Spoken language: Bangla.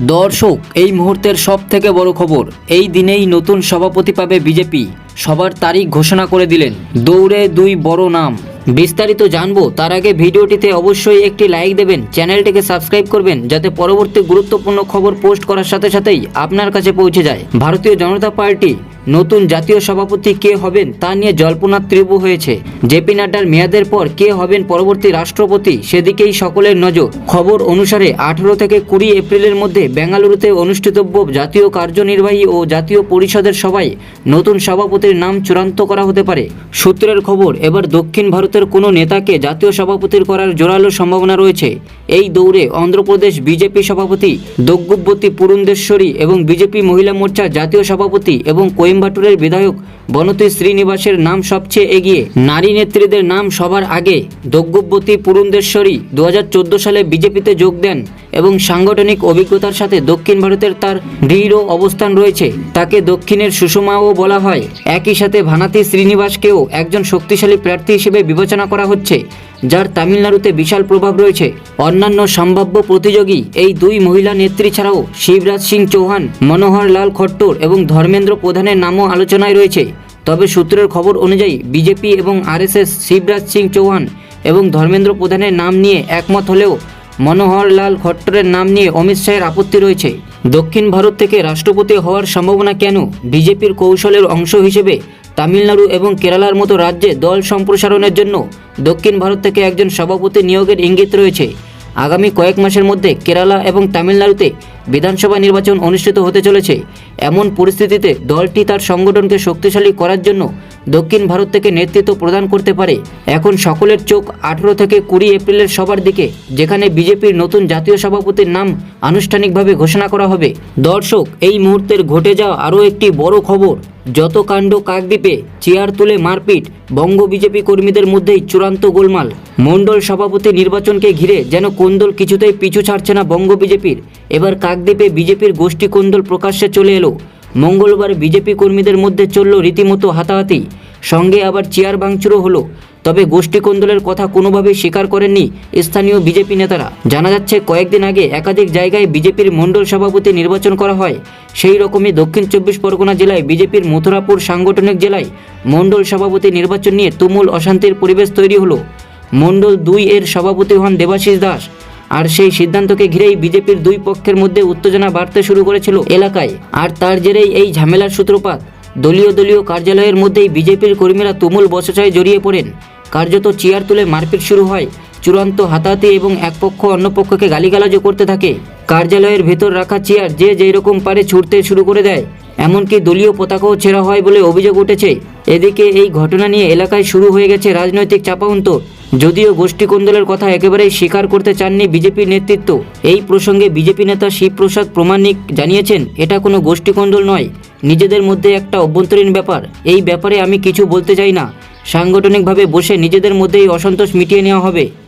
দর্শক, এই মুহূর্তের সব থেকে বড় খবর, এই দিনেই নতুন সভাপতি পাবে বিজেপি। সবার তারিখ ঘোষণা করে দিলেন। দৌড়ে দুই বড় নাম। বিস্তারিত জানব, তার আগে ভিডিওটিতে অবশ্যই একটি লাইক দেবেন, চ্যানেলটিকে সাবস্ক্রাইব করবেন, যাতে পরবর্তী গুরুত্বপূর্ণ খবর পোস্ট করার সাথে সাথেই আপনার কাছে পৌঁছে যায়। ভারতীয় জনতা পার্টি নতুন জাতীয় সভাপতি কে হবেন তা নিয়ে জল্পনা তীব্র হয়েছে। জেপি নাড্ডার মেয়াদের পর কে হবেন পরবর্তী রাষ্ট্রপতি সেদিকেই সকলের নজর। খবর অনুসারে আঠারো থেকে কুড়ি এপ্রিলের মধ্যে বেঙ্গালুরুতে অনুষ্ঠিতব্য জাতীয় কার্যনির্বাহী ও জাতীয় পরিষদের সভায় নতুন সভাপতির নাম চূড়ান্ত করা হতে পারে। সূত্রের খবর, এবার দক্ষিণ ভারতের কোনো নেতাকে জাতীয় সভাপতির করার জোরালো সম্ভাবনা রয়েছে। এই দৌড়ে অন্ধ্রপ্রদেশ বিজেপি সভাপতি দগ্গুব্বতী পুরুন্দেশ্বরী এবং বিজেপি মহিলা মোর্চার জাতীয় সভাপতি এবং কোয়েম্বাটুরের বিধায়ক বনতী শ্রীনিবাসের নাম সবচেয়ে এগিয়ে। নারী নেত্রীদের নাম সবার আগে। দগ্গবতী পুরুন্দেশ্বরী দু হাজার চোদ্দ সালে বিজেপিতে যোগ দেন। এবং সাংগঠনিক অভিজ্ঞতার সাথে দক্ষিণ ভারতের তার দৃঢ় অবস্থান রয়েছে। তাকে দক্ষিণের সুষমাও বলা হয়। একই সাথে ভানাতি শ্রীনিবাসকেও একজন শক্তিশালী প্রার্থী হিসেবে বিবেচনা করা হচ্ছে, যার তামিলনাড়ুতে বিশাল প্রভাব রয়েছে। অন্যান্য সম্ভাব্য প্রতিযোগী এই দুই মহিলা নেত্রী ছাড়াও শিবরাজ সিং চৌহান, মনোহর লাল খট্টর এবং ধর্মেন্দ্র প্রধানের নামও আলোচনায় রয়েছে। তবে সূত্রের খবর অনুযায়ী বিজেপি এবং আরএসএস শিবরাজ সিং চৌহান এবং ধর্মেন্দ্র প্রধানের নাম নিয়ে একমত হলেও মনোহর লাল খট্টরের নাম নিয়ে অমিত শাহের আপত্তি রয়েছে। দক্ষিণ ভারত থেকে রাষ্ট্রপতি হওয়ার সম্ভাবনা কেন? বিজেপির কৌশলের অংশ হিসেবে তামিলনাড়ু এবং কেরালার মতো রাজ্যে দল সম্প্রসারণের জন্য দক্ষিণ ভারত থেকে একজন সভাপতি নিয়োগের ইঙ্গিত রয়েছে। আগামী কয়েক মাসের মধ্যে কেরালা এবং তামিলনাড়ুতে বিধানসভা নির্বাচন অনুষ্ঠিত হতে চলেছে। এমন পরিস্থিতিতে দলটি তার সংগঠনকে শক্তিশালী করার জন্য দক্ষিণ ভারত থেকে নেতৃত্ব প্রদান করতে পারে। এখন সকলের চোখ আঠেরো থেকে কুড়ি এপ্রিলের সবার দিকে, যেখানে বিজেপির নতুন জাতীয় সভাপতির নাম আনুষ্ঠানিকভাবে ঘোষণা করা হবে। দর্শক, এই মুহূর্তের ঘটে যাওয়া আরও একটি বড় খবর। যত কাণ্ড কাকদ্বীপে চেয়ার তুলে মারপিট, বঙ্গ বিজেপি কর্মীদের মধ্যেই চূড়ান্ত গোলমাল। মণ্ডল সভাপতি নির্বাচনকে ঘিরে যেন কোন্দল কিছুতেই পিছু ছাড়ছে না বঙ্গ বিজেপির। এবার কাকদ্বীপে বিজেপির গোষ্ঠী কোন্দল প্রকাশ্যে চলে এলো। মঙ্গলবার বিজেপি কর্মীদের মধ্যে চলল রীতিমতো হাতাহাতি। সঙ্গে আবার চেয়ার ভাঙচুরও হলো। তবে গোষ্ঠী কোন্দলের কথা কোনোভাবেই স্বীকার করেননি স্থানীয় বিজেপি নেতারা। জানা যাচ্ছে, কয়েকদিন আগে একাধিক জায়গায় বিজেপির মণ্ডল সভাপতি নির্বাচন করা হয়। সেই রকমই দক্ষিণ চব্বিশ পরগনা জেলায় বিজেপির মথুরাপুর সাংগঠনিক জেলায় মণ্ডল সভাপতি নির্বাচন নিয়ে তুমুল অশান্তির পরিবেশ তৈরি হলো। মণ্ডল দুই এর সভাপতি হন দেবাশিস দাস। আর সেই সিদ্ধান্তকে ঘিরেই বিজেপির দুই পক্ষের মধ্যে উত্তেজনা বাড়তে শুরু করেছিল এলাকায়। আর তার জেরেই এই ঝামেলার সূত্রপাত। দলীয় দলীয় কার্যালয়ের মধ্যেই বিজেপির কর্মীরা তুমুল বচসায় জড়িয়ে পড়েন। কার্যত চেয়ার তুলে মারপিট শুরু হয়। চূড়ান্ত হাতাহাতি এবং এক পক্ষ অন্য পক্ষকে গালিগালাজও করতে থাকে। কার্যালয়ের ভেতর রাখা চেয়ার যে যেই রকম পারে ছুটতে শুরু করে দেয়। এমনকি দলীয় পতাকাও ছেঁড়া হয় বলে অভিযোগ উঠেছে। এদিকে এই ঘটনা নিয়ে এলাকায় শুরু হয়ে গেছে রাজনৈতিক চাপাউন্তর যদিও গোষ্ঠী কোন্দলের কথা একেবারেই স্বীকার করতে চাননি বিজেপির নেতৃত্ব। এই প্রসঙ্গে বিজেপি নেতা শিবপ্রসাদ প্রমাণিক জানিয়েছেন, এটা কোনো গোষ্ঠী কোন্দল নয়। নিজেদের মধ্যে একটা অভ্যন্তরীণ ব্যাপার। এই ব্যাপারে আমি কিছু বলতে চাই না। সাংগঠনিকভাবে বসে নিজেদের মধ্যেই অসন্তোষ মিটিয়ে নেওয়া হবে।